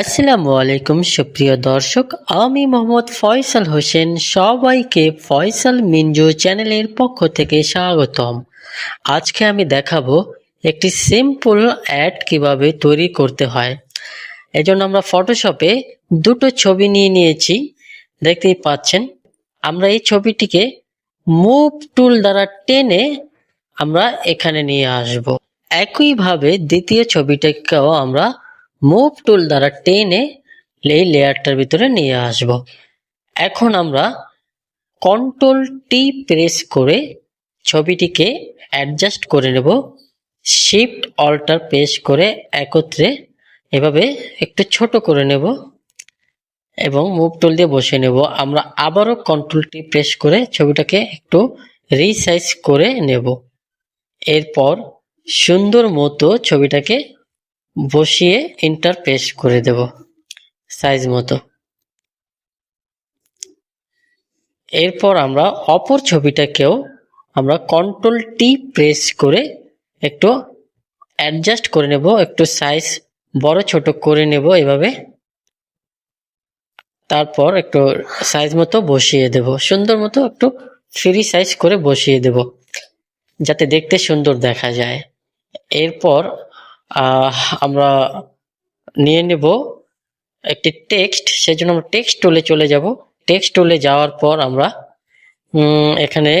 আসসালামু আলাইকুম, সুপ্রিয় দর্শক। আমি মোহাম্মদ ফয়সাল হোসেন, সবাইকে ফয়সাল মিঞ্জু চ্যানেলের পক্ষ থেকে স্বাগতম। আজকে আমি দেখাবো একটি সিম্পল অ্যাড কীভাবে তৈরি করতে হয়। এজন্য আমরা ফটোশপে দুটো ছবি নিয়ে নিয়েছি। দেখতেই পাচ্ছেন, আমরা এই ছবিটিকে মুভ টুল দ্বারা টেনে আমরা এখানে নিয়ে আসব। একইভাবে দ্বিতীয় ছবিটাকেও আমরা মুভ টুল দ্বারা টেনে এই লেয়ারটার ভিতরে নিয়ে আসব। এখন আমরা কন্ট্রোল টি প্রেস করে ছবিটিকে অ্যাডজাস্ট করে নেব। শিফট অল্টার প্রেস করে একত্রে এভাবে একটু ছোট করে নেব এবং মুভ টুল দিয়ে বসে নেব। আমরা আবারও কন্ট্রোল টি প্রেস করে ছবিটাকে একটু রিসাইজ করে নেব। এরপর সুন্দর মতো ছবিটাকে বসিয়ে ইন্টারপেস করে দেব সাইজ মতো। এরপর আমরা অপর ছবিটাকেও আমরা কন্ট্রোল টি প্রেস করে একটু অ্যাডজাস্ট করে নেব, একটু সাইজ বড় ছোট করে নেব এভাবে। তারপর একটু সাইজ মতো বসিয়ে দেব, সুন্দর মতো একটু ফ্রি সাইজ করে বসিয়ে দেব, যাতে দেখতে সুন্দর দেখা যায়। এরপর আমরা নিয়ে নেব একটি টেক্সট সেই জন্য আমরা টেক্সট টুলে চলে যাব। টেক্সট টুলে যাওয়ার পর আমরা এখানে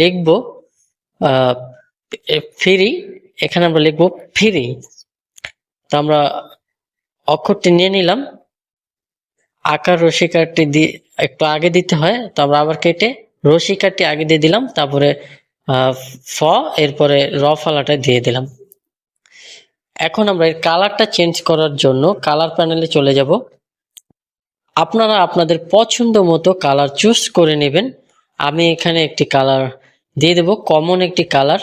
লিখব ফ্রি এখানে আমরা লিখব ফ্রি তো আমরা অক্ষরটি নিয়ে নিলাম। আকার রসিকারটি দিয়ে একটু আগে দিতে হয়, তো আমরা আবার কেটে রসিকারটি আগে দিয়ে দিলাম, তারপরে ফ, এরপরে র ফালাটা দিয়ে দিলাম। এখন আমরা এর কালারটা চেঞ্জ করার জন্য কালার প্যানেলে চলে যাব। আপনারা আপনাদের পছন্দ মতো কালার চুজ করে নেবেন। আমি এখানে একটি কালার দিয়ে দেব কমন একটি কালার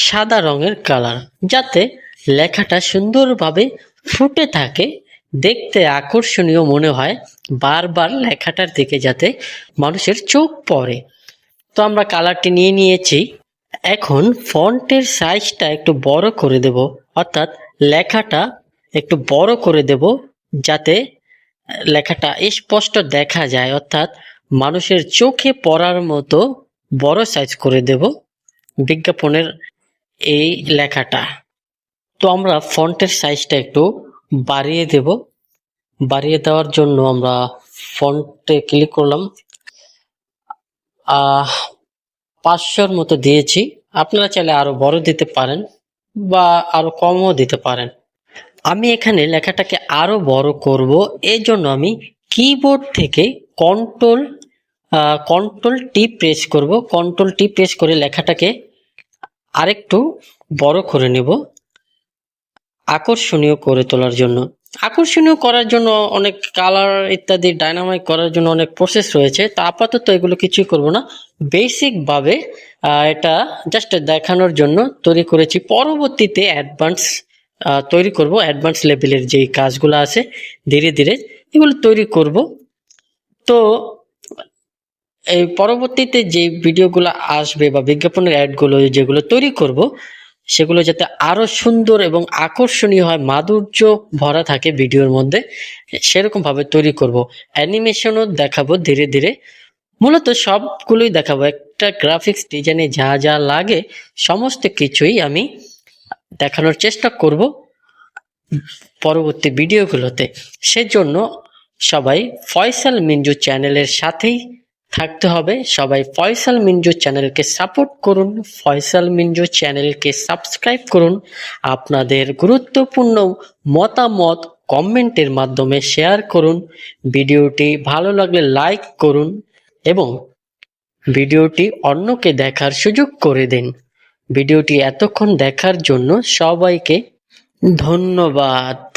সাদা রঙের কালার যাতে লেখাটা সুন্দরভাবে ফুটে থাকে, দেখতে আকর্ষণীয় মনে হয়, বারবার লেখাটার দিকে যাতে মানুষের চোখ পড়ে। তো আমরা কালারটি নিয়ে নিয়েছি। এখন ফন্টের সাইজটা একটু বড় করে দেব। অর্থাৎ লেখাটা একটু বড় করে দেব যাতে লেখাটা স্পষ্ট দেখা যায়। অর্থাৎ মানুষের চোখে পড়ার মতো বড় সাইজ করে দেব বিজ্ঞাপনের এই লেখাটা। তো আমরা ফন্টের সাইজটা একটু বাড়িয়ে দেব। বাড়িয়ে দেওয়ার জন্য আমরা ফন্টে ক্লিক করলাম। পাঁচশোর মতো দিয়েছি। আপনারা চাইলে আরও বড় দিতে পারেন। বা আরও কমও দিতে পারেন। আমি এখানে লেখাটাকে আরও বড় করব। এই জন্য আমি কিবোর্ড থেকে কন্ট্রোল কন্ট্রোল টি প্রেস করব। কন্ট্রোল টি প্রেস করে লেখাটাকে আরেকটু বড় করে নেব। আকর্ষণীয় করে তোলার জন্য। আকর্ষণীয় করার জন্য অনেক কালার ইত্যাদি ডাইনামাইক করার জন্য অনেক প্রসেস রয়েছে। তা আপাতত এগুলো কিছুই করব না। বেসিক ভাবে এটা জাস্ট দেখানোর জন্য তৈরি করেছি। পরবর্তীতে অ্যাডভান্স তৈরি করব। অ্যাডভান্স লেভেলের যেই কাজগুলো আছে, ধীরে ধীরে এগুলো তৈরি করব। তো, এই পরবর্তীতে যে ভিডিওগুলো আসবে বা বিজ্ঞাপনের অ্যাডগুলো যেগুলো তৈরি করব সেগুলো যাতে আরও সুন্দর এবং আকর্ষণীয় হয়, মাধুর্য ভরা থাকে ভিডিওর মধ্যে সেরকম ভাবে তৈরি করব। অ্যানিমেশনও দেখাবো ধীরে ধীরে। মূলত সবগুলোই দেখাবো। একটা গ্রাফিক্স ডিজাইনে যা যা লাগে, সমস্ত কিছুই আমি দেখানোর চেষ্টা করব পরবর্তী ভিডিওগুলোতে। সেজন্য সবাই ফয়সাল মিঞ্জু চ্যানেলের সাথেই থাকতে হবে। সবাই ফয়সাল মিঞ্জু চ্যানেলকে সাপোর্ট করুন, ফয়সাল মিঞ্জু চ্যানেলকে সাবস্ক্রাইব করুন। আপনাদের গুরুত্বপূর্ণ মতামত কমেন্টের মাধ্যমে শেয়ার করুন। ভিডিওটি ভালো লাগলে লাইক করুন এবং ভিডিওটি অন্যকে দেখার সুযোগ করে দিন। ভিডিওটি এতক্ষণ দেখার জন্য সবাইকে ধন্যবাদ।